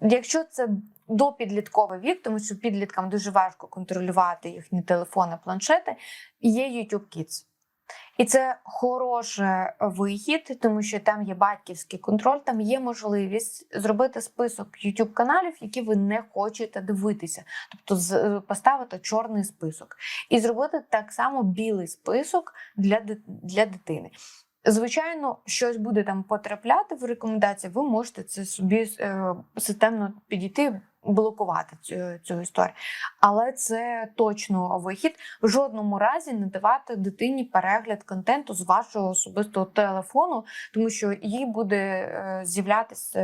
Якщо це допідлітковий вік, тому що підліткам дуже важко контролювати їхні телефони, планшети, є YouTube Kids. І це хороший вихід, тому що там є батьківський контроль, там є можливість зробити список youtube каналів, які ви не хочете дивитися, тобто поставити чорний список, і зробити так само білий список для, для дитини. Звичайно, щось буде там потрапляти в рекомендації, ви можете це собі е, системно підійти, блокувати цю, цю історію. Але це точно вихід. В жодному разі не давати дитині перегляд контенту з вашого особистого телефону, тому що їй буде е, з'являтися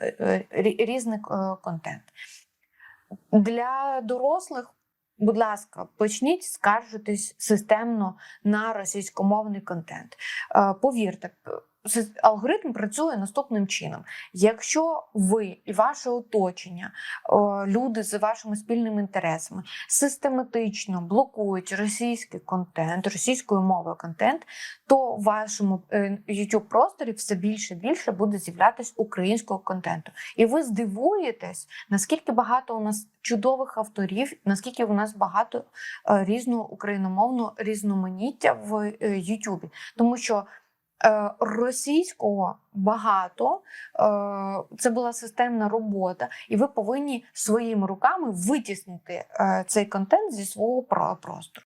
е, рі- різний контент. Для дорослих, будь ласка, почніть скаржитись системно на російськомовний контент. Е, Повірте, алгоритм працює наступним чином: якщо ви і ваше оточення, е, люди з вашими спільними інтересами систематично блокують російський контент, російською мовою контент, то в вашому е, youtube просторі все більше і більше буде з'являтися українського контенту. І ви здивуєтесь, наскільки багато у нас чудових авторів, наскільки у нас багато е, різного україномовного різноманіття в е, Ютубі, тому що е, російського багато, е, це була системна робота, і ви повинні своїми руками витіснити е, цей контент зі свого про- простору.